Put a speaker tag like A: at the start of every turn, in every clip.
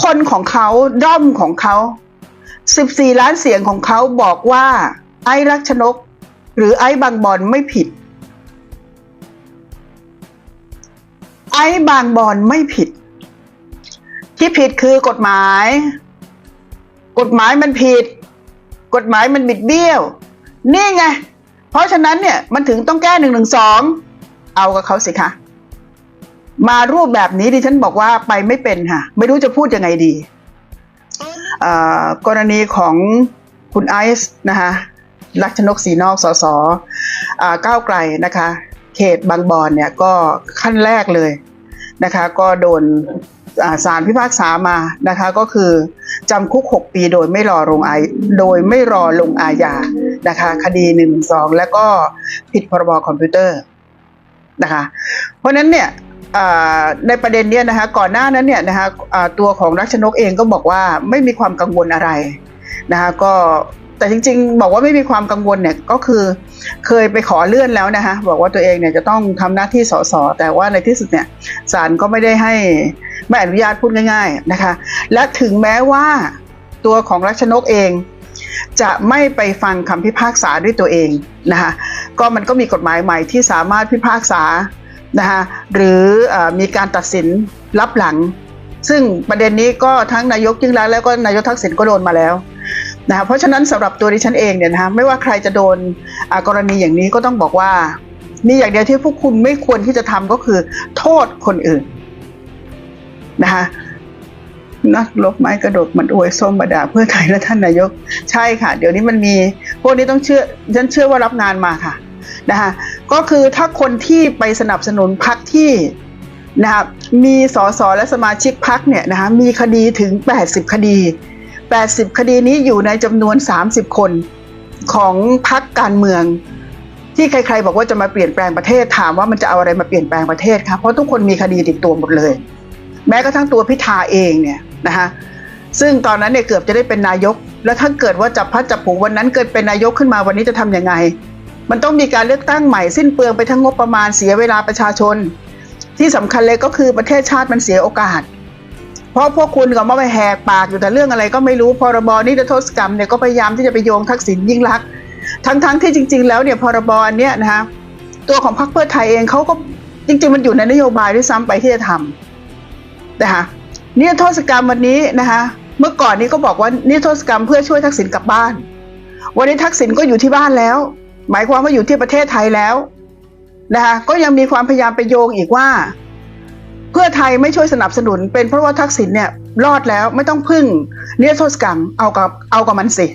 A: คนของเขาด้อมของเขา 14 ล้านเสียงของเขาบอกว่าไอ้รักชนก หรือไอ้บางบอนไม่ผิด ไอ้บางบอนไม่ผิด ที่ผิดคือกฎหมาย กฎหมายมันผิด กฎหมายมันบิดเบี้ยว นี่ไง เพราะฉะนั้นเนี่ยมันถึงต้องแก้หนึ่งหนึ่งสองเอากับเขาสิคะ มารูปแบบนี้ดิฉันบอกว่าไปไม่เป็นค่ะ ไม่รู้จะพูดยังไงดีเอ่อกรณีของคุณไอซ์นะคะลักษณกศรีนอกสสอ่าก้าวไกลนะคะ เขตบางบอนเนี่ยก็ขั้นแรกเลยนะคะ ก็โดนอ่าศาลพิพากษามานะคะก็คือจำคุก 6 ปีโดยไม่รอลงอาโดยไม่รอลงอาญานะคะ คดี1นึแล้วก็ผิดพรบคอมพิวเตอร์นะคะ เพราะนั้นเนี่ย ในประเด็นเนี้ยนะคะก่อนหน้านั้นเนี่ยนะคะตัวของรักชนกเองก็บอกว่าไม่มีความกังวลอะไรนะคะก็แต่จริงๆ บอกว่าไม่มีความกังวลเนี่ยก็คือเคยไปขอเลื่อนแล้วนะคะบอกว่าตัวเองเนี่ยจะต้องทำหน้าที่สสแต่ว่าในที่สุดเนี่ยศาลก็ไม่ได้ให้ไม่อนุญาตพูดง่าย ๆนะคะ และถึงแม้ว่าตัวของรัชนกเอง จะไม่ไปฟังคำพิพากษาด้วยตัวเองนะคะก็มันก็มีกฎหมายใหม่ที่สามารถพิพากษา นะคะหรืออมีการตัดสินรับหลัง ซึ่งประเด็นนี้ก็ทั้งนายกยิ่งรักแล้วก็นายกทักษิณก็โดนมาแล้วนะคะเพราะฉะนั้นสำหรับตัวดิฉันเองเนี่ยนะคะไม่ว่าใครจะโดนกรณีอย่างนี้ก็ต้องบอกว่ามีอย่างเดียวที่พวกคุณไม่ควรที่จะทำก็คือ โทษคนอื่นนะคะนักลบไม้กระดกมันอวยส้มมาด่าเพื่อไทยและท่านนายก ใช่ค่ะ เดี๋ยวนี้มันมี พวกนี้ต้องเชื่อฉันเชื่อว่ารับงานมาค่ะ นะคะก็คือถ้าคนที่ไปสนับสนุนพรรคที่นะครับมีสสและสมาชิกพรรคเนี่ยนะคะมีคดีถึง 80 คดี 80 คดีนี้อยู่ในจำนวน 30 คนของพรรคการเมือง ที่ใครๆ บอกว่าจะมาเปลี่ยนแปลงประเทศถามว่ามันจะเอาอะไรมาเปลี่ยนแปลงประเทศครับเพราะทุกคนมีคดีติดตัวหมดเลย แม้กระทั่งตัวพิธาเองเนี่ยนะคะซึ่งตอนนั้นเนี่ยเกือบจะได้เป็นนายก แล้วถ้าเกิดว่าจับพัดจับผูวันนั้นเกิดเป็นนายกขึ้นมาวันนี้จะทำยังไง มันต้องมีการเลือกตั้งใหม่สิ้นเปลืองไปทั้งงบประมาณเสียเวลาประชาชน ที่สำคัญเลยก็คือประเทศชาติมันเสียโอกาส เพราะพวกคุณก็มาไปแหกปากอยู่แต่เรื่องอะไรก็ไม่รู้พรบนิรโทษกรรมเนี่ยก็พยายามที่จะไปโยงทักษิณยิ่งรักทั้งๆที่จริง ๆ แล้วเนี่ยพรบอันเนี้ยนะคะตัวของพรรคเพื่อไทยเองเขาก็จริง ๆ มันอยู่ในนโยบายด้วยซ้ำไปที่จะทำนะคะนิรโทษกรรมวันนี้นะคะเมื่อก่อนนี้ก็บอกว่านิรโทษกรรมเพื่อช่วยทักษิณกลับบ้าน วันนี้ทักษิณก็อยู่ที่บ้านแล้ว หมายความว่าอยู่ที่ประเทศไทยแล้วนะคะก็ยังมีความพยายามไปโยงอีกว่า เพื่อไทยไม่ช่วยสนับสนุน เป็นเพราะว่าทักษิณเนี่ยรอดแล้วไม่ต้องพึ่งเนิรโทษกรรมเอากับเอากับมันสิ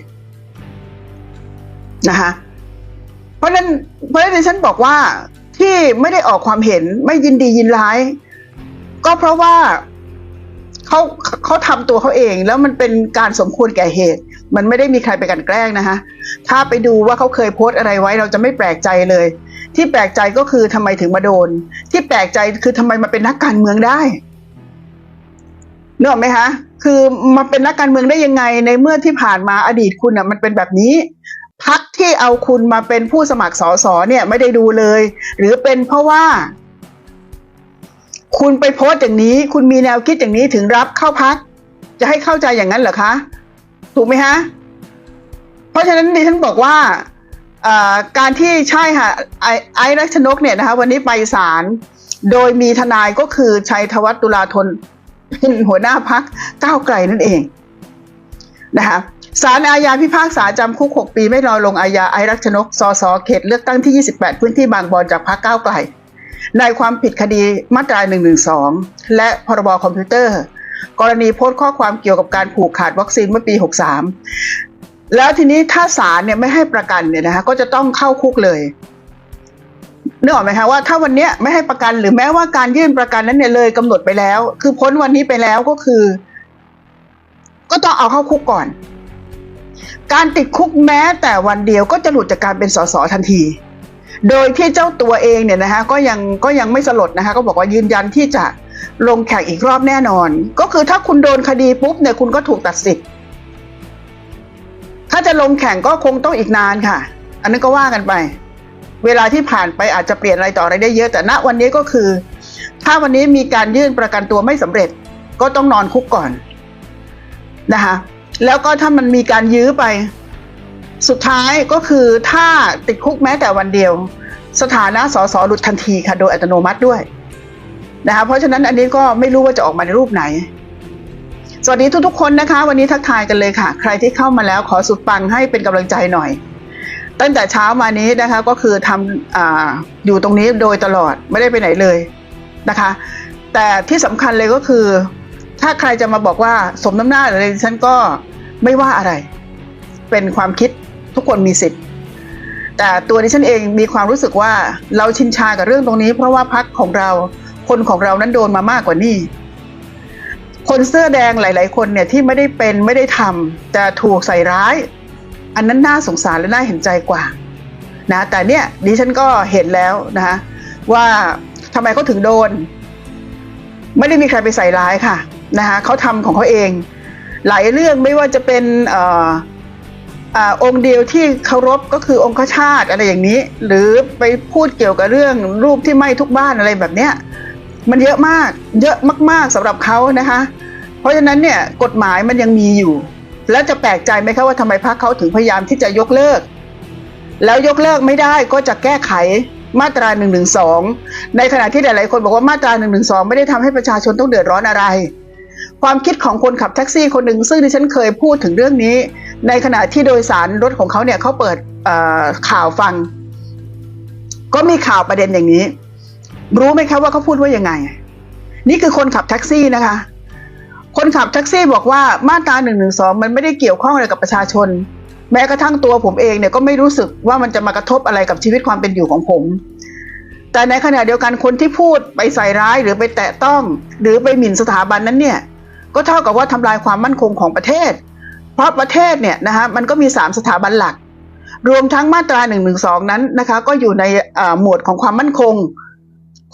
A: นะคะเพราะนั้นเพราะนั้นฉันบอกว่าที่ไม่ได้ออกความเห็นไม่ยินดียินร้าย ก็เพราะว่าเขาเขาทำตัวเขาเองแล้วมันเป็นการสมควรแก่เหตุ มันไม่ได้มีใครไปกันแกล้งนะคะ ถ้าไปดูว่าเขาเคยโพสต์อะไรไว้เราจะไม่แปลกใจเลย ที่แปลกใจก็คือทำไมถึงมาโดน ที่แปลกใจคือทำไมมาเป็นนักการเมืองได้นึกออกไหมคะ คือมาเป็นนักการเมืองได้ยังไงในเมื่อที่ผ่านมาอดีตคุณอะมันเป็นแบบนี้พักที่เอาคุณมาเป็นผู้สมัครสอสอเนี่ยไม่ได้ดูเลย หรือเป็นเพราะว่า คุณไปโพสต์อย่างนี้ คุณมีแนวคิดอย่างนี้ถึงรับเข้าพัก จะให้เข้าใจอย่างนั้นเหรอคะ ถูกไหมฮะ เพราะฉะนั้นดิฉันบอกว่าการที่ใช่ค่ะไอไอรัชนกเนี่ยนะคะ วันนี้ไปศาลโดยมีทนายก็คือชัยธวัฒน์ตุลาธนเป็นหัวหน้าพักก้าวไกลนั่นเองนะคะศาลอาญาพิพากษาจำคุก 6 ปีไม่รอลงอาญาไอรักชนกสสเขตเลือกตั้งที่ 28 พื้นที่บางบอนจากพักก้าวไกล ในความผิดคดีมาตรา 112 และพรบคอมพิวเตอร์ กรณีโพสต์ข้อความเกี่ยวกับการผูกขาดวัคซีนเมื่อปี 63 แล้วทีนี้ถ้าศาลเนี่ยไม่ให้ประกันเนี่ยนะคะก็จะต้องเข้าคุกเลยนึกออกไหมคะว่าถ้าวันนี้ไม่ให้ประกันหรือแม้ว่าการยื่นประกันนั้นเนี่ยเลยกำหนดไปแล้ว คือพ้นวันนี้ไปแล้วก็คือ ก็ต้องเอาเข้าคุกก่อน การติดคุกแม้แต่วันเดียวก็จะหลุดจากการเป็นสสทันที โดยที่เจ้าตัวเองเนี่ยนะคะก็ยังก็ยังไม่สลดนะคะก็บอกว่ายืนยันที่จะลงแข่งอีกรอบแน่นอน ก็คือถ้าคุณโดนคดีปุ๊บเนี่ยคุณก็ถูกตัดสิทธิ์ ถ้าจะลงแข่งก็คงต้องอีกนานค่ะ อันนั้นก็ว่ากันไป เวลาที่ผ่านไปอาจจะเปลี่ยนอะไรต่ออะไรได้เยอะ แต่ณวันนี้ก็คือ ถ้าวันนี้มีการยื่นประกันตัวไม่สำเร็จ ก็ต้องนอนคุกก่อนนะคะแล้วก็ถ้ามันมีการยื้อไป สุดท้ายก็คือถ้าติดคุกแม้แต่วันเดียว สถานะสสหลุดทันทีค่ะ โดยอัตโนมัติด้วยนะคะเพราะฉะนั้นอันนี้ก็ไม่รู้ว่าจะออกมาในรูปไหน สวัสดีทุกๆคนนะคะ วันนี้ทักทายกันเลยค่ะ ใครที่เข้ามาแล้วขอสุดปังให้เป็นกำลังใจหน่อย ตั้งแต่เช้ามานี้นะคะก็คือทำออยู่ตรงนี้โดยตลอดไม่ได้ไปไหนเลยนะคะ แต่ที่สำคัญเลยก็คือ ถ้าใครจะมาบอกว่าสมน้ำหน้าอะไรฉันก็ไม่ว่าอะไร เป็นความคิด ทุกคนมีสิทธิ์ แต่ตัวดิฉันเองมีความรู้สึกว่าเราชินชากับเรื่องตรงนี้ เพราะว่าพักของเราคนของเรานั้นโดนมามากกว่านี้ คนเสื้อแดงหลาย ๆ คนเนี่ยที่ไม่ได้เป็นไม่ได้ทำแต่ถูกใส่ร้าย อันนั้นน่าสงสารและน่าเห็นใจกว่านะแต่เนี่ยดิฉันก็เห็นแล้วนะคะว่าทำไมเขาถึงโดน ไม่ได้มีใครไปใส่ร้ายค่ะนะคะเขาทำของเขาเอง หลายเรื่องไม่ว่าจะเป็นเอ่อ อองค์เดียวที่เคารพก็คือองค์ชาติอะไรอย่างนี้ หรือไปพูดเกี่ยวกับเรื่องรูปที่ไหม้ทุกบ้านอะไรแบบเนี้ยมันเยอะมากเยอะมาก ๆสำหรับเขานะคะ เพราะฉะนั้นเนี่ยกฎหมายมันยังมีอยู่ แล้วจะแปลกใจไหมคะว่าทำไมพรรคเขาถึงพยายามที่จะยกเลิก แล้วยกเลิกไม่ได้ก็จะแก้ไขมาตรา1นึในขณะที่หลายๆคนบอกว่ามาตรา1นึไม่ได้ทำให้ประชาชนต้องเดือดร้อนอะไร ความคิดของคนขับแท็กซี่คนหนึ่งซึ่งดิฉันเคยพูดถึงเรื่องนี้ ในขณะที่โดยสารรถของเขาเนี่ยเขาเปิดข่าวฟัง ก็มีข่าวประเด็นอย่างนี้ รู้ไหมคะว่าเขาพูดว่ายังไง นี่คือคนขับแท็กซี่นะคะ คนขับแท็กซี่บอกว่ามาตรา1นึมันไม่ได้เกี่ยวข้องอะไรกับประชาชน แม้กระทั่งตัวผมเองเนี่ยก็ไม่รู้สึกว่ามันจะมากระทบอะไรกับชีวิตความเป็นอยู่ของผมแต่ในขณะเดียวกันคนที่พูดไปใส่ร้ายหรือไปแตะต้อง หรือไปหมิ่นสถาบันนั้นเนี่ย ก็เท่ากับว่าทำลายความมั่นคงของประเทศ เพราะประเทศเนี่ยนะคะมันก็มี 3 สถาบันหลัก รวมทั้งมาตรา1นึนั้นนะคะก็อยู่ในหมวดของความมั่นคง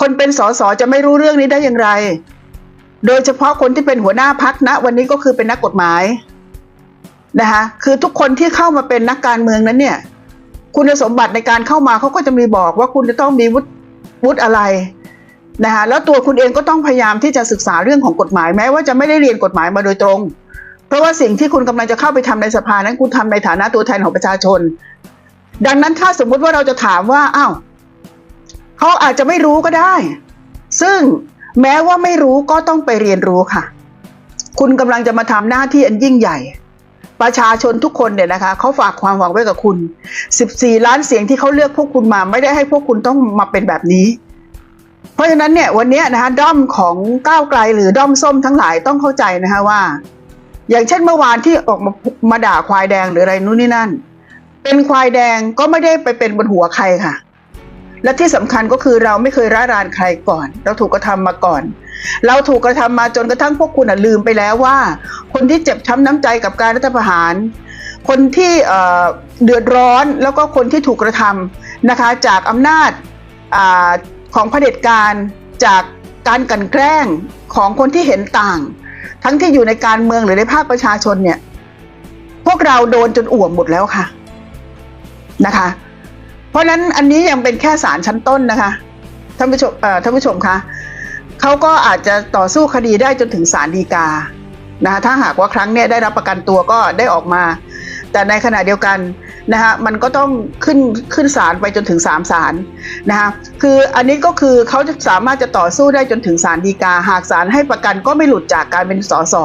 A: คนเป็นสสจะไม่รู้เรื่องนี้ได้อย่างไร โดยเฉพาะคนที่เป็นหัวหน้าพักณวันนี้ก็คือเป็นนักกฎหมายนะคะคือทุกคนที่เข้ามาเป็นนักการเมืองนั้นเนี่ยคุณสมบัติในการเข้ามาเขาก็จะมีบอกว่าคุณจะต้องมีวุฒิวุฒิอะไร นะคะแล้วตัวคุณเองก็ต้องพยายามที่จะศึกษาเรื่องของกฎหมายแม้ว่าจะไม่ได้เรียนกฎหมายมาโดยตรง เพราะว่าสิ่งที่คุณกำลังจะเข้าไปทำในสภานั้นคุณทำในฐานะตัวแทนของประชาชน ดังนั้นถ้าสมมุติว่าเราจะถามว่าอ้าวเขาอาจจะไม่รู้ก็ได้ ซึ่งแม้ว่าไม่รู้ก็ต้องไปเรียนรู้ค่ะ คุณกำลังจะมาทำหน้าที่อันยิ่งใหญ่ ประชาชนทุกคนเนี่ยนะคะเขาฝากความหวังไว้กับคุณ 14 ล้านเสียงที่เขาเลือกพวกคุณมา ไม่ได้ให้พวกคุณต้องมาเป็นแบบนี้ เพราะฉะนั้นเนี่ยวันนี้นะคะด้อมของก้าวไกลหรือด้อมส้มทั้งหลายต้องเข้าใจนะคะว่า อย่างเช่นเมื่อวานที่ออกมามาด่าควายแดงหรืออะไรนู่นนี่นั่น เป็นควายแดงก็ไม่ได้ไปเป็นบนหัวใครค่ะ และที่สำคัญก็คือเราไม่เคยร้ารานใครก่อน เราถูกกระทำมาก่อน เราถูกกระทำมาจนกระทั่งพวกคุณลืมไปแล้วว่า คนที่เจ็บช้ำน้ำใจกับการรัฐประหาร คนที่เดือดร้อนแล้วก็คนที่ถูกกระทำนะคะจากอำนาจ ของเผด็จการจากการกันแกล้งของคนที่เห็นต่าง ทั้งที่อยู่ในการเมืองหรือในภาคประชาชนเนี่ย พวกเราโดนจนอ่วมหมดแล้วค่ะนะคะ เพราะนั้นอันนี้ยังเป็นแค่ศาลชั้นต้นนะคะท่านผู้ชมเอ่อท่านผู้ชมคะเขาก็อาจจะต่อสู้คดีได้จนถึงศาลฎีกานะคะถ้าหากว่าครั้งเนี้ยได้รับประกันตัวก็ได้ออกมา แต่ในขณะเดียวกัน นะคะมันก็ต้องขึ้นขึ้นศาลไปจนถึงสามศาลนะคะคืออันนี้ก็คือเขาจะสามารถจะต่อสู้ได้จนถึงศาลฎีกา หากศาลให้ประกันก็ไม่หลุดจากการเป็นสส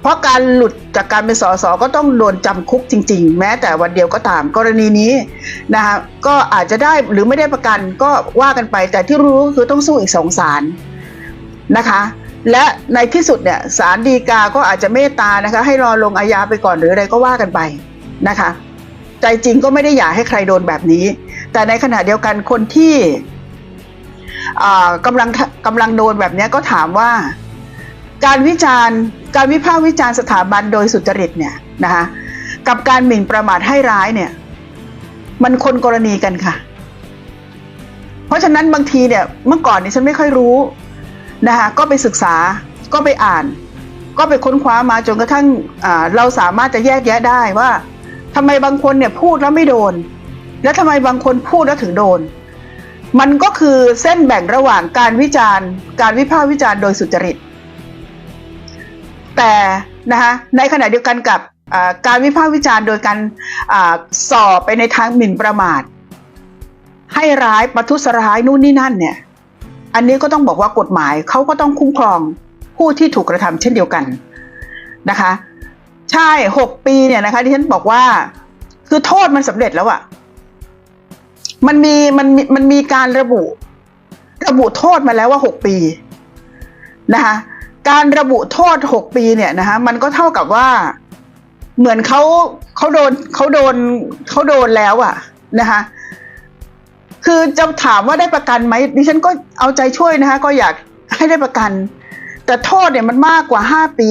A: เพราะการหลุดจากการเป็นสสก็ต้องโดนจำคุกจริง ๆ แม้แต่วันเดียวก็ตามกรณีนี้นะคะก็อาจจะได้หรือไม่ได้ประกันก็ว่ากันไป แต่ที่รู้ก็คือต้องสู้อีกสองศาลนะคะและในที่สุดเนี่ยศาลฎีกาก็อาจจะเมตตานะคะ ให้รอลงอาญาไปก่อนหรืออะไรก็ว่ากันไปนะคะ ใจจริงก็ไม่ได้อยากให้ใครโดนแบบนี้ แต่ในขณะเดียวกันคนที่กำลังกำลังโดนแบบนี้ก็ถามว่า การวิจารณ์การวิพากษ์วิจารณ์สถาบันโดยสุจริตเนี่ยนะคะกับการหมิ่นประมาทให้ร้ายเนี่ย มันคนกรณีกันค่ะ เพราะฉะนั้นบางทีเนี่ยเมื่อก่อนนี่ฉันไม่ค่อยรู้นะคะก็ไปศึกษาก็ไปอ่าน ก็ไปค้นคว้ามาจนกระทั่งเราสามารถจะแยกแยะได้ว่า ทำไมบางคนเนี่ยพูดแล้วไม่โดน แล้วทำไมบางคนพูดแล้วถึงโดน มันก็คือเส้นแบ่งระหว่างการวิจารณ์ การวิพากษ์วิจารณ์โดยสุจริต แต่นะคะในขณะเดียวกันกับการวิพากษ์วิจารณ์โดยการอ่าสอบไปในทางหมิ่นประมาท ให้ร้ายประทุษร้ายนู่นนี่นั่นเนี่ย อันนี้ก็ต้องบอกว่ากฎหมายเขาก็ต้องคุ้มครองผู้ที่ถูกกระทำเช่นเดียวกันนะคะ ใช่หกปีเนี่ยนะคะที่ฉันบอกว่า คือโทษมันสำเร็จแล้วอะมันมีมันมีมันมีการระบุ ระบุโทษมาแล้วว่าหกปีนะคะการระบุโทษหกปีเนี่ยนะคะมันก็เท่ากับว่า เหมือนเขาเขาโดนเขาโดนเขาโดนแล้วอะนะคะคือจะถามว่าได้ประกันไหมดิฉันก็เอาใจช่วยนะคะ ก็อยากให้ได้ประกัน แต่โทษเนี่ยมันมากกว่าห้าปี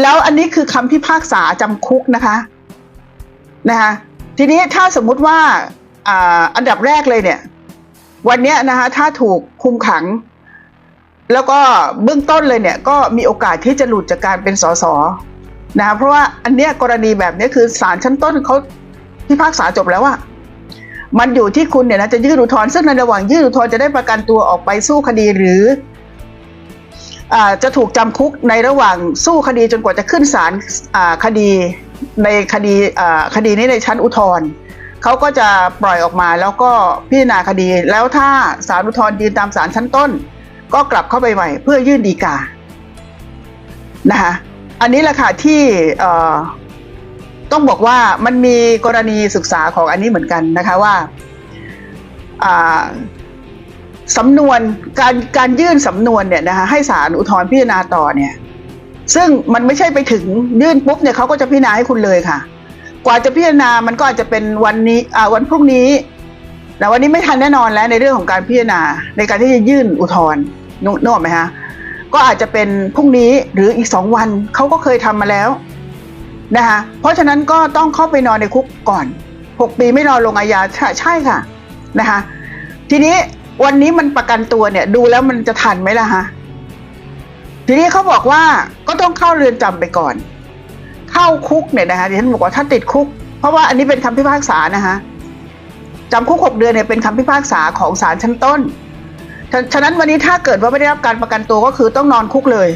A: แล้วอันนี้คือคำพิพากษาจำคุกนะคะนะคะทีนี้ถ้าสมมุติว่าอ่าอันดับแรกเลยเนี่ย วันเนี้ยนะคะถ้าถูกคุมขัง แล้วก็เบื้องต้นเลยเนี่ยก็มีโอกาสที่จะหลุดจากการเป็นสสนะคะเพราะว่าอันเนี้ยกรณีแบบนี้คือศาลชั้นต้นเขาพิพากษาจบแล้วอะมันอยู่ที่คุณเนี่ยนะจะยื่นอุทธรณ์ซึ่งในระหว่างยื่นอุทธรณ์จะได้ประกันตัวออกไปสู้คดีหรือ จะถูกจำคุกในระหว่างสู้คดีจนกว่าจะขึ้นศาลคดีในคดีคดีนี้ในชั้นอุทธรณ์เขาก็จะปล่อยออกมาแล้วก็พิจารณาคดี แล้วถ้าศาลอุทธรณ์ยืนตามศาลชั้นต้น ก็กลับเข้าไปใหม่เพื่อยื่นดีกานะคะอันนี้แหละค่ะที่ต้องบอกว่ามันมีกรณีศึกษาของอันนี้เหมือนกันนะคะว่า สำนวนการการยื่นสำนวนเนี่ยนะคะให้ศาลอุทธรณ์พิจารณาต่อเนี่ยซึ่งมันไม่ใช่ไปถึงยื่นปุ๊บเนี่ยเขาก็จะพิจารณาให้คุณเลยค่ะ กว่าจะพิจารณามันก็อาจจะเป็นวันนี้อ่าวันพรุ่งนี้แต่วันนี้ไม่ทันแน่นอนแล้วในเรื่องของการพิจารณาในการที่จะยื่นอุทธรณ์นึกนึกออกไหมคะก็อาจจะเป็นพรุ่งนี้หรืออีกสองวันเขาก็เคยทำมาแล้วนะคะเพราะฉะนั้นก็ต้องเข้าไปนอนในคุกก่อนหกปีไม่รอลงอาญาใช่ค่ะนะคะทีนี้ วันนี้มันประกันตัวเนี่ย ดูแล้วมันจะทันไหมล่ะฮะทีนี้เขาบอกว่าก็ต้องเข้าเรือนจำไปก่อน เข้าคุกเนี่ยนะคะที่ฉันบอกว่าถ้าติดคุก เพราะว่าอันนี้เป็นคำพิพากษานะคะจำคุกหกเดือนเนี่ยเป็นคำพิพากษาของศาลชั้นต้น ฉะนั้นวันนี้ถ้าเกิดว่าไม่ได้รับการประกันตัวก็คือต้องนอนคุกเลย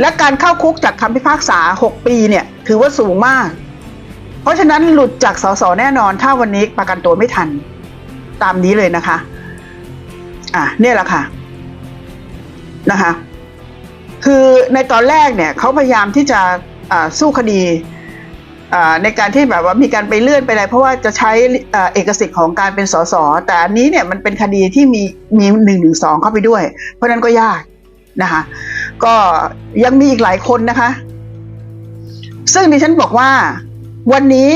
A: และการเข้าคุกจากคำพิพากษาหกปีเนี่ย ถือว่าสูงมาก เพราะฉะนั้นหลุดจากสสแน่นอน ถ้าวันนี้ประกันตัวไม่ทัน ตามนี้เลยนะคะ อะเนี่ยแหละค่ะนะคะ คือในตอนแรกเนี่ยเขาพยายามที่จะอ่าสู้คดีอ่าในการที่แบบว่ามีการไปเลื่อนไปอะไรเพราะว่าจะใช้อ่าเอกสิทธิ์ของการเป็นสสแต่อันนี้เนี่ยมันเป็นคดีที่มีมีหนึ่งหนึ่งสองเข้าไปด้วย เพราะฉะนั้นก็ยากนะคะก็ยังมีอีกหลายคนนะคะ ซึ่งดิฉันบอกว่าวันนี้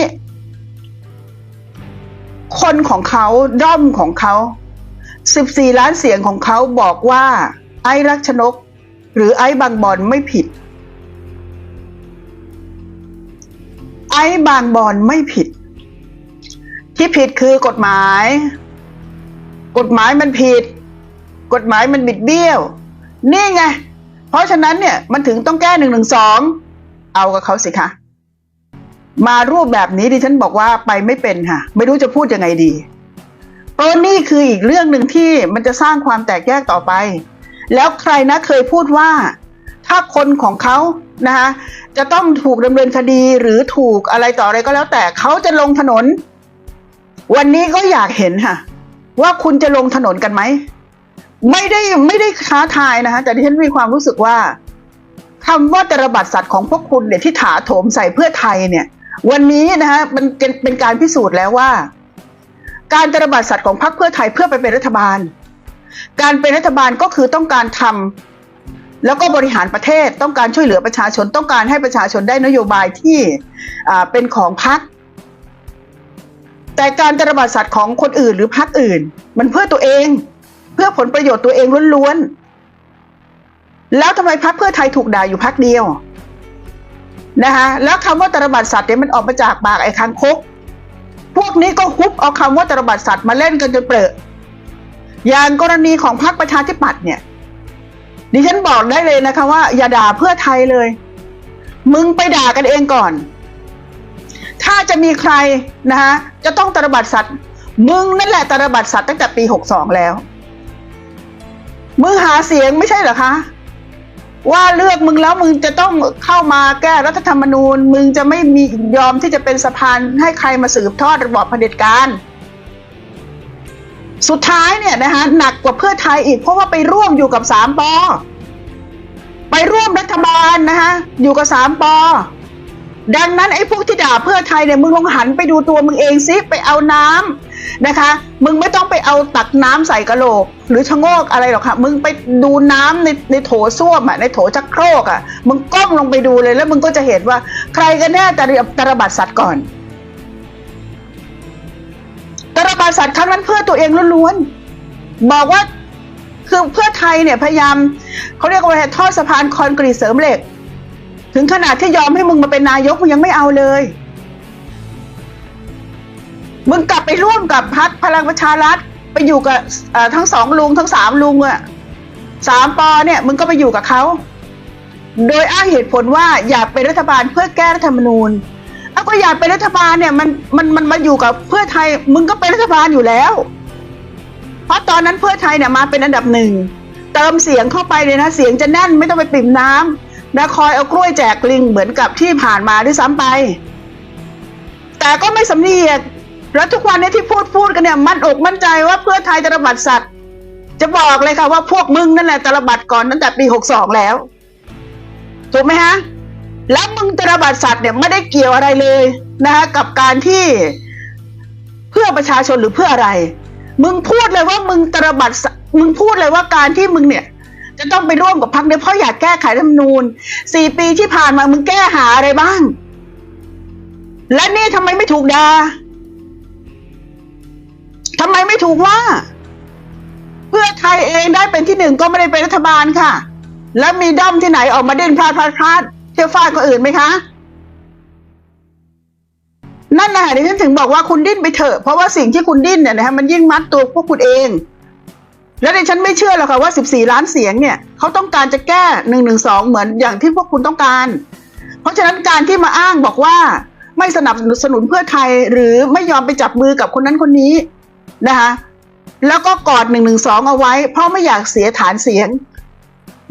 A: คนของเขาด้อมของเขา 14 ล้านเสียงของเขาบอกว่าไอ้รักชนก หรือไอ้บางบอนไม่ผิด ไอ้บางบอนไม่ผิด ที่ผิดคือกฎหมาย กฎหมายมันผิด กฎหมายมันบิดเบี้ยว นี่ไง เพราะฉะนั้นเนี่ยมันถึงต้องแก้หนึ่งหนึ่งสองเอากับเขาสิคะมารูปแบบนี้ดิฉันบอกว่าไปไม่เป็นค่ะ ไม่รู้จะพูดยังไงดี เพราะนี่คืออีกเรื่องหนึ่งที่มันจะสร้างความแตกแยกต่อไป แล้วใครนะเคยพูดว่า ถ้าคนของเขานะคะจะต้องถูกดำเนินคดีหรือถูกอะไรต่ออะไรก็แล้ว แต่เขาจะลงถนน วันนี้ก็อยากเห็นค่ะ ว่าคุณจะลงถนนกันไหมไม่ได้ไม่ได้ท้าทายนะคะแต่ที่ฉันมีความรู้สึกว่าคำว่าตรบัตรสัตว์ของพวกคุณเนี่ยที่ถาโถมใส่เพื่อไทยเนี่ย วันนี้นะคะมันเป็นการพิสูจน์แล้วว่า การตรบัตรสัตว์ของพรรคเพื่อไทยเพื่อไปเป็นรัฐบาล การเป็นรัฐบาลก็คือต้องการทำแล้วก็บริหารประเทศต้องการช่วยเหลือประชาชนต้องการให้ประชาชนได้นโยบายที่เป็นของพรรคแต่การตรบัตรสัตว์ของคนอื่นหรือพรรคอื่น มันเพื่อตัวเอง เพื่อผลประโยชน์ตัวเองล้วนๆแล้วทำไมพรรคเพื่อไทยถูกด่าอยู่พรรคเดียวนะคะแล้วคำว่าตรบัตรสัตว์เนี่ยมันออกมาจากปากไอ้คางคก พวกนี้ก็ฮุบเอาคำว่าตรบัตรสัตว์มาเล่นกันจนเปรอะอย่างกรณีของพรรคประชาธิปัตย์เนี่ย ดิฉันบอกได้เลยนะคะว่า อย่าด่าเพื่อไทยเลย มึงไปด่ากันเองก่อน ถ้าจะมีใครนะคะจะต้องตรบัตรสัตว์มึงนั่นแหละตรบัตรสัตว์ตั้งแต่ปีหกสองแล้ว มึงหาเสียงไม่ใช่เหรอคะ ว่าเลือกมึงแล้วมึงจะต้องเข้ามาแก้รัฐธรรมนูญ มึงจะไม่มียอมที่จะเป็นสะพานให้ใครมาสืบทอดระบอบเผด็จการ สุดท้ายเนี่ยนะคะหนักกว่าเพื่อไทยอีกเพราะว่าไปร่วมอยู่กับสามปอไปร่วมรัฐบาลนะคะอยู่กับสามปอดังนั้นไอ้พวกที่ด่าเพื่อไทยเนี่ยมึงลองหันไปดูตัวมึงเองซิไปเอาน้ำ นะคะ มึงไม่ต้องไปเอาตักน้ำใส่กระโหลก หรือชะโงกอะไรหรอกค่ะ มึงไปดูน้ำในในโถส้วมอะในโถชักโครกอะ มึงก้มลงไปดูเลยแล้วมึงก็จะเห็นว่า ใครกันแน่ตระตระบัดสัตว์ก่อนตระบัดสัตว์ครั้งนั้นเพื่อตัวเองล้วนๆบอกว่าคือเพื่อไทยเนี่ยพยายามเขาเรียกว่าทอดสะพานคอนกรีตเสริมเหล็ก ถึงขนาดที่ยอมให้มึงมาเป็นนายกมึงยังไม่เอาเลย มึงกลับไปร่วมกับพรรคพลังประชารัฐ ไปอยู่กับทั้งสองลุงทั้งสามลุงอะสามปอเนี่ยมึงก็ไปอยู่กับเขาโดยอ้างเหตุผลว่าอยากเป็นรัฐบาลเพื่อแก้รัฐธรรมนูญเอาก็อยากเป็นรัฐบาลเนี่ยมันมันมันมาอยู่กับเพื่อไทยมึงก็เป็นรัฐบาลอยู่แล้ว เพราะตอนนั้นเพื่อไทยเนี่ยมาเป็นอันดับหนึ่งเติมเสียงเข้าไปเลยนะเสียงจะแน่นไม่ต้องไปปิ่มน้ำนะคอยเอากล้วยแจกลิงเหมือนกับที่ผ่านมาด้วยซ้ำไป แต่ก็ไม่สำเนียก แล้วทุกวันนี้ที่พูดพูดกันเนี่ยมั่นอกมั่นใจว่าเพื่อไทยตระบัดสัตว์ จะบอกเลยค่ะว่าพวกมึงนั่นแหละตระบัดก่อนตั้งแต่ปีหกสองแล้วถูกไหมฮะแล้วมึงตระบัดสัตว์เนี่ยไม่ได้เกี่ยวอะไรเลยนะคะกับการที่เพื่อประชาชนหรือเพื่ออะไร มึงพูดเลยว่ามึงตระบัดมึงพูดเลยว่าการที่มึงเนี่ย จะต้องไปร่วมกับพรรคเนี่ยเพราะอยากแก้ไขรัฐธรรมนูญสี่ปีที่ผ่านมามึงแก้หาอะไรบ้าง และนี่ทำไมไม่ถูกด่า ทำไมไม่ถูกว่า เพื่อไทยเองได้เป็นที่หนึ่งก็ไม่ได้เป็นรัฐบาลค่ะ แล้วมีด้อมที่ไหนออกมาเด่นพลาดพลาดพลาดเที่ยวฟาดคนอื่นไหมคะ นั่นแหละดิฉันถึงบอกว่าคุณดิ้นไปเถอะเพราะว่าสิ่งที่คุณดิ้นเนี่ยนะฮะมันยิ่งมัดตัวพวกคุณเอง แล้วดิฉันไม่เชื่อหรอกค่ะว่า 14 ล้านเสียงเนี่ยเขาต้องการจะแก้1นึเหมือนอย่างที่พวกคุณต้องการ เพราะฉะนั้นการที่มาอ้างบอกว่าไม่สนับสนุนเพื่อไทยหรือไม่ยอมไปจับมือกับคนนั้นคนนี้ นะคะแล้วก็กอด1นึเอาไว้ เพราะไม่อยากเสียฐานเสียง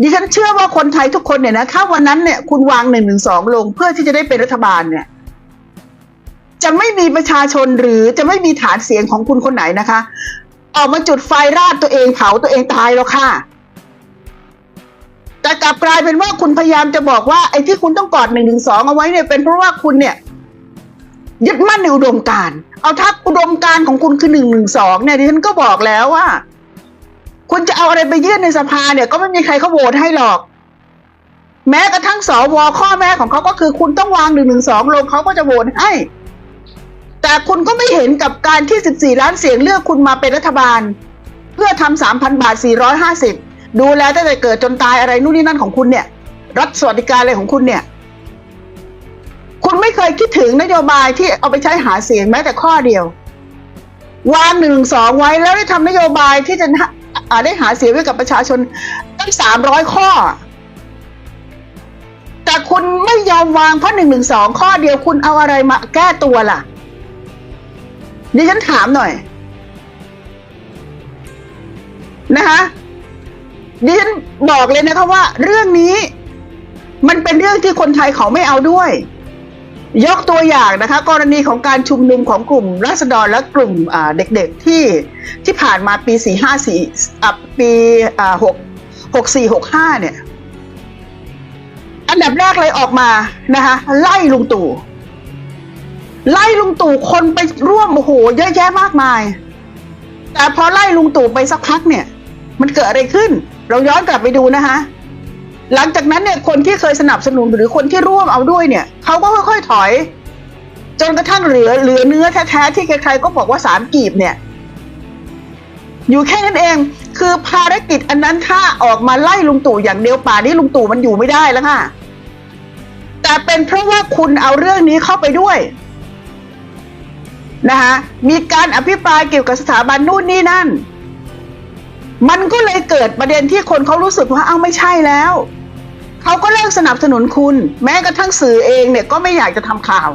A: ดิฉันเชื่อว่าคนไทยทุกคนเนี่ยนะถ้าวันนั้นเนี่ยคุณวาง1นึลงเพื่อที่จะได้เป็นรัฐบาลเนี่ย จะไม่มีประชาชนหรือจะไม่มีฐานเสียงของคุณคนไหนนะคะ ออกมาจุดไฟราดตัวเองเผาตัวเองตายแล้วค่ะแต่กลับกลายเป็นว่าคุณพยายามจะบอกว่าไอ้ที่คุณต้องกอดหนึ่งถึงสองเอาไว้เนี่ยเป็นเพราะว่าคุณเนี่ย ยึดมั่นในอุดมการณ์เอาถ้าอุดมการณ์ของคุณคือหนึ่งหนึ่งสองเนี่ยดิฉันก็บอกแล้วว่า คุณจะเอาอะไรไปยื่นในสภาเนี่ย ก็ไม่มีใครเขาโหวตให้หรอก แม้กระทั่งสวข้อแม้ของเขาก็คือคุณต้องวางหนึ่งหนึ่งสองลงเขาก็จะโหวตให้ แต่คุณก็ไม่เห็นกับการที่14ล้านเสียงเลือกคุณมาเป็นรัฐบาล เพื่อทำ3,000บาท450ดูแลตั้งแต่เกิดจนตายอะไรนู่นนี่นั่นของคุณเนี่ย รัฐสวัสดิการอะไรของคุณเนี่ย เคยคิดถึงนโยบายที่เอาไปใช้หาเสียงแม้แต่ข้อเดียว วางหนึ่งสองไว้แล้วได้ทำนโยบายที่จะอ่าได้หาเสียงไว้กับประชาชนตั้งสามร้อยข้อ แต่คุณไม่ยอมวางเพราะหนึ่งหนึ่งสองข้อเดียวคุณเอาอะไรมาแก้ตัวล่ะ ดิฉันถามหน่อย นะคะดิฉันบอกเลยนะคะว่า เรื่องนี้มันเป็นเรื่องที่คนไทยเขาไม่เอาด้วย ยกตัวอย่างนะคะกรณีของการชุมนุมของกลุ่มราษฎรและกลุ่มเด็กๆที่ที่ผ่านมาปีสี่ห้าสี่อะปีอ่าหกหกสี่หกห้าเนี่ย อันดับแรกเลยออกมานะคะไล่ลุงตู่ ไล่ลุงตู่คนไปร่วมโอ้โหเยอะแยะมากมาย แต่พอไล่ลุงตู่ไปสักพักเนี่ย มันเกิดอะไรขึ้น เราย้อนกลับไปดูนะคะ หลังจากนั้นเนี่ยคนที่เคยสนับสนุนหรือคนที่ร่วมเอาด้วยเนี่ยเขาก็ค่อยๆถอย จนกระทั่งเหลือเหลือเนื้อแท้ๆที่ใครๆก็บอกว่าสามกีบเนี่ย อยู่แค่นั้นเอง คือภารกิจอันนั้นถ้าออกมาไล่ลุงตู่อย่างเดียวป่านี้ลุงตู่มันอยู่ไม่ได้แล้วค่ะ แต่เป็นเพราะว่าคุณเอาเรื่องนี้เข้าไปด้วยนะคะมีการอภิปรายเกี่ยวกับสถาบันนู่นนี่นั่น มันก็เลยเกิดประเด็นที่คนเขารู้สึกว่าเอ้าไม่ใช่แล้ว เขาก็เลิกสนับสนุนคุณ แม้กระทั่งสื่อเองเนี่ยก็ไม่อยากจะทำข่าว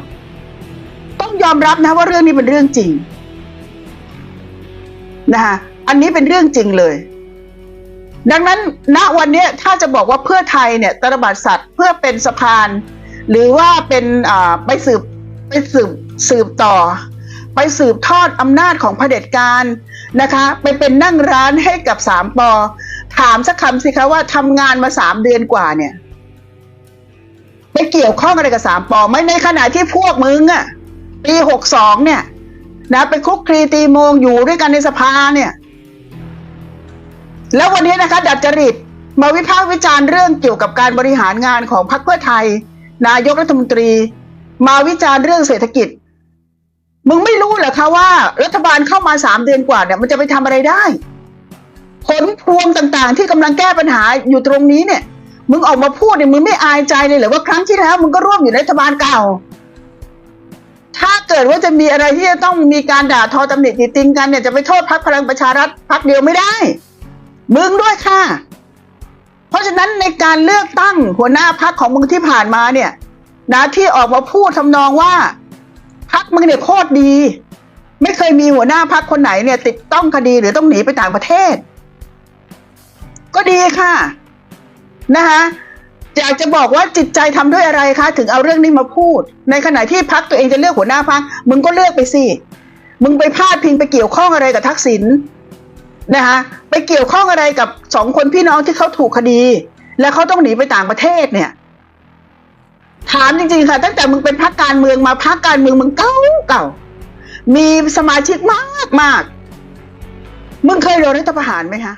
A: ต้องยอมรับนะว่าเรื่องนี้เป็นเรื่องจริงนะคะอันนี้เป็นเรื่องจริงเลย ดังนั้นณวันนี้ถ้าจะบอกว่าเพื่อไทยเนี่ยตระบัดสัตว์เพื่อเป็นสะพาน หรือว่าเป็นไปสืบไปสืบสืบต่อ ไปสืบทอดอำนาจของเผด็จการ นะคะ ไปเป็นนั่งร้านให้กับสามปอ ถามสักคำสิคะว่าทำงานมาสามเดือนกว่าเนี่ย ไปเกี่ยวข้องอะไรกับสามปอไหม่ในขณะที่พวกมึงอะปีหกสองเนี่ยนะไปคุกคลีตีโมงอยู่ด้วยกันในสภาเนี่ย แล้ววันนี้นะคะ ดัดจริตมาวิพากษ์วิจารณ์เรื่องเกี่ยวกับการบริหารงานของพรรคเพื่อไทย นายกรัฐมนตรี มาวิจารณ์เรื่องเศรษฐกิจ มึงไม่รู้เหรอคะว่า รัฐบาลเข้ามาสามเดือนกว่าเนี่ยมันจะไปทำอะไรได้ ผลพวงต่างๆ ที่กำลังแก้ปัญหาอยู่ตรงนี้เนี่ย มึงออกมาพูดเนี่ยมึงไม่อายใจเลยเหรือว่าครั้งที่แล้วมึงก็ร่วมอยู่ในรัฐบาลเก่า ถ้าเกิดว่าจะมีอะไรที่จะต้องมีการด่าทอตำหนิติติงกันเนี่ยจะไปโทษพักพลังประชารัฐพักเดียวไม่ได้ มึงด้วยค่ะ เพราะฉะนั้นในการเลือกตั้งหัวหน้าพักของมึงที่ผ่านมาเนี่ยนะที่ออกมาพูดทำนองว่า พักมึงเนี่ยโคตรดี ไม่เคยมีหัวหน้าพักคนไหนเนี่ย ติดต้องคดีหรือต้องหนีไปต่างประเทศ ก็ดีค่ะนะคะอยากจะบอกว่าจิตใจทำด้วยอะไรคะ ถึงเอาเรื่องนี้มาพูด ในขณะที่พักตัวเองจะเลือกหัวหน้าพักมึงก็เลือกไปสิมึงไปพาดพิงไปเกี่ยวข้องอะไรกับทักษิณนะคะไปเกี่ยวข้องอะไรกับสองคนพี่น้องที่เขาถูกคดี และเขาต้องหนีไปต่างประเทศเนี่ย ถามจริงๆค่ะ ตั้งแต่มึงเป็นพักการเมืองมาพักการเมืองมึงเก่าเก่า มีสมาชิกมากมากมึงเคยโดนรัฐประหารไหมคะ